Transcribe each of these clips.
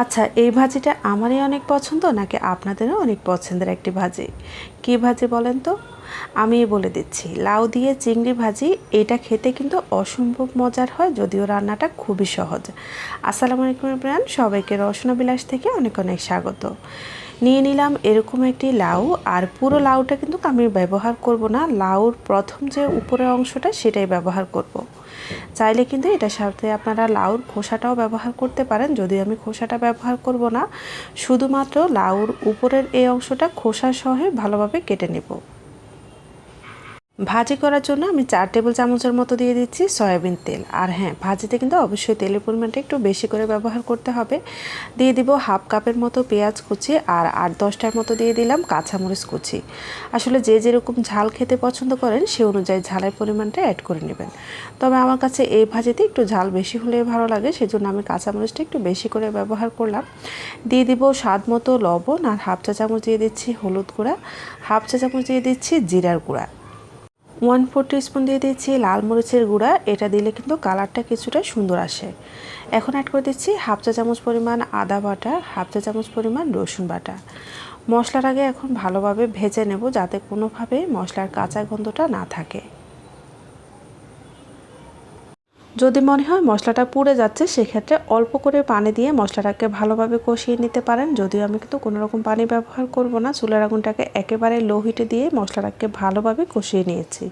আচ্ছা এই ভাজিটা আমারই অনেক পছন্দ নাকি আপনাদেরও অনেক পছন্দের একটি ভাজি? কি ভাজি বলেন তো? আমি বলে দিচ্ছি, লাউ দিয়ে চিংড়ি ভাজি, এটা খেতে কিন্তু অসম্ভব মজার হয় যদিও রান্নাটা খুবই সহজ। আসসালামু আলাইকুম ইমরান, সবাইকে রসনা বিলাস থেকে অনেক অনেক স্বাগত। নিয়ে নিলাম এরকম একটি লাউ, আর পুরো লাউটা কিন্তু আমি ব্যবহার করব না। লাউর প্রথম যে উপরের অংশটা সেটাই ব্যবহার করব। চাইলে কিন্তু এটার সাথে আপনারা লাউর খোসাটাও ব্যবহার করতে পারেন, যদি আমি খোসাটা ব্যবহার করব না। শুধুমাত্র লাউর উপরের এই অংশটা খোসা সহে ভালোভাবে কেটে নেব। ভাজি করার জন্য আমি চার টেবিল চামচের মতো দিয়ে দিচ্ছি সয়াবিন তেল। আর হ্যাঁ ভাজিতে কিন্তু অবশ্যই তেলের পরিমাণটা একটু বেশি করে ব্যবহার করতে হবে। দিয়ে দিব হাফ কাপের মতো পেঁয়াজ কুচি আর আট দশটার মতো দিয়ে দিলাম কাঁচামরিচ কুচি। আসলে যে যেরকম ঝাল খেতে পছন্দ করেন, সে অনুযায়ী ঝালের পরিমাণটা অ্যাড করে নেবেন। তবে আমার কাছে এই ভাজিতে একটু ঝাল বেশি হলে ভালো লাগে, সেজন্য আমি কাঁচামরিচটা একটু বেশি করে ব্যবহার করলাম। দিয়ে দিব স্বাদ মতো লবণ আর হাফ চা চামচ দিয়ে দিচ্ছি হলুদ গুঁড়া। হাফ চা চামচ দিয়ে দিচ্ছি জিরার গুঁড়া। ওয়ান ফোর স্পুন দিয়ে দিচ্ছি লাল মরিচের গুঁড়া। এটা দিলে কিন্তু কালারটা কিছুটা সুন্দর আসে। এখন অ্যাড করে দিচ্ছি হাফ চা চামচ পরিমাণ আদা বাটা, হাফ চা চামচ পরিমাণ রসুন বাটা। মশলার আগে এখন ভালোভাবে ভেজে নেব যাতে কোনোভাবে মশলার কাঁচা গন্ধটা না থাকে। যদি মনে হয় মশলাটা পুড়ে যাচ্ছে, সেক্ষেত্রে অল্প করে পানি দিয়ে মশলাটাকে ভালোভাবে কষিয়ে নিতে পারেন। যদিও আমি কিন্তু কোনো রকম পানি ব্যবহার করব না, চুলার আগুনটাকে একেবারে লো হিটে দিয়ে মশলাটাকে ভালোভাবে কষিয়ে নিয়েছি।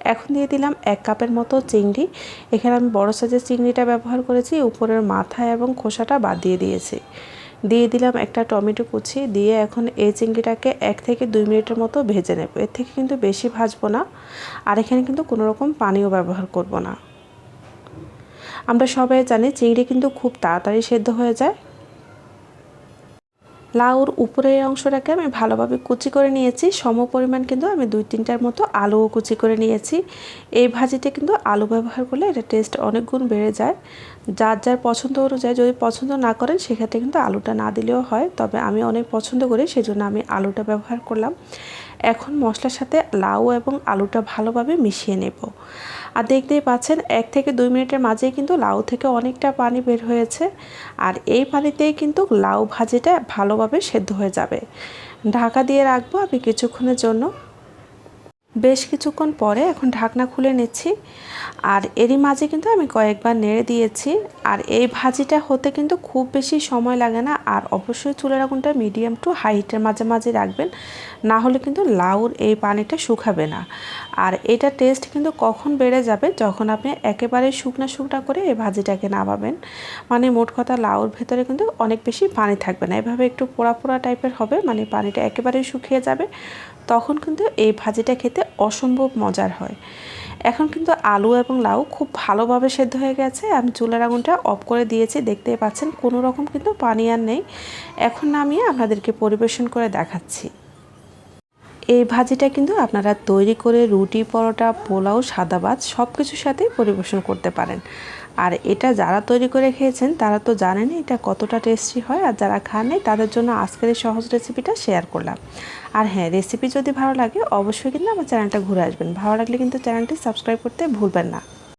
এখন দিয়ে দিলাম এক কাপের মতো চিংড়ি। এখানে আমি বড় সাইজের চিংড়িটা ব্যবহার করেছি, উপরের মাথা এবং খোসাটা বাদ দিয়ে দিয়েছি। দিয়ে দিলাম একটা টমেটো কুচি, দিয়ে এখন এই চিংড়িটাকে এক থেকে দুই মিনিটের মতো ভেজে নেব। এর থেকে কিন্তু বেশি ভাজবো না। আর এখানে কিন্তু কোনো রকম পানিও ব্যবহার করব না। আমরা সবাই জানি চিংড়ি কিন্তু খুব তাড়াতাড়ি সেদ্ধ হয়ে যায়। লাউর উপরের অংশটাকে আমি ভালোভাবে কুচি করে নিয়েছি। সম পরিমাণ কিন্তু আমি দুই তিনটার মতো আলুও কুচি করে নিয়েছি। এই ভাজিতে কিন্তু আলু ব্যবহার করলে এটা টেস্ট অনেক গুণ বেড়ে যায়। যার যার পছন্দ অনুযায়ী যদি পছন্দ না করেন, সেক্ষেত্রে কিন্তু আলুটা না দিলেও হয়। তবে আমি অনেক পছন্দ করি, সেজন্য আমি আলুটা ব্যবহার করলাম। এখন মশলার সাথে লাউ এবং আলুটা ভালোভাবে মিশিয়ে নেব। আর দেখতেই পাচ্ছেন, এক থেকে দুই মিনিটের মাঝেই কিন্তু লাউ থেকে অনেকটা পানি বের হয়েছে। আর এই পানিতেই কিন্তু লাউ ভাজিটা ভালোভাবে সেদ্ধ হয়ে যাবে। ঢাকা দিয়ে রাখব আমি কিছুক্ষণের জন্য। বেশ কিছুক্ষণ পরে এখন ঢাকনা খুলে নিচ্ছি। আর এরই মাঝে কিন্তু আমি কয়েকবার নেড়ে দিয়েছি। আর এই ভাজিটা হতে কিন্তু খুব বেশি সময় লাগে না। আর অবশ্যই চুলের আগুনটা মিডিয়াম টু হাই হিটের মাঝে মাঝে রাখবেন। না হলে কিন্তু লাউর এই পানিটা শুকাবে না। আর এটা টেস্ট কিন্তু কখন বেড়ে যাবে যখন আপনি একেবারে শুকনা শুকনা করে এই ভাজিটাকে নামাবেন। মানে মোট কথা লাউর ভেতরে কিন্তু অনেক বেশি পানি থাকবে না। এভাবে একটু পোড়া পোড়া টাইপের হবে। মানে পানিটা একেবারে শুকিয়ে যাবে। তখন কিন্তু এই ভাজিটা খেতে অসম্ভব মজার হয়। এখন কিন্তু আলু এবং লাউ খুব ভালোভাবে সেদ্ধ হয়ে গেছে। আমি চুলের আগুনটা অফ করে দিয়েছি। দেখতেই পাচ্ছেন, কোনো রকম কিন্তু পানি আর নেই। এখন নামিয়ে আপনাদেরকে পরিবেশন করে দেখাচ্ছি। এই ভাজিটা কিন্তু আপনারা তৈরি করে রুটি, পরোটা, পোলাও, সাদা ভাত সব কিছুর সাথেই পরিবেশন করতে পারেন। আর এটা যারা তৈরি করে খেয়েছেন, তারা তো জানেন এটা কতটা টেস্টি হয়। আর যারা খাননি তাদের জন্য আজকের এই সহজ রেসিপিটা শেয়ার করলাম। আর হ্যাঁ রেসিপি যদি ভালো লাগে, অবশ্যই কিন্তু আমার চ্যানেলটা ঘুরে আসবেন। ভালো লাগলে কিন্তু চ্যানেলটি সাবস্ক্রাইব করতে ভুলবেন না।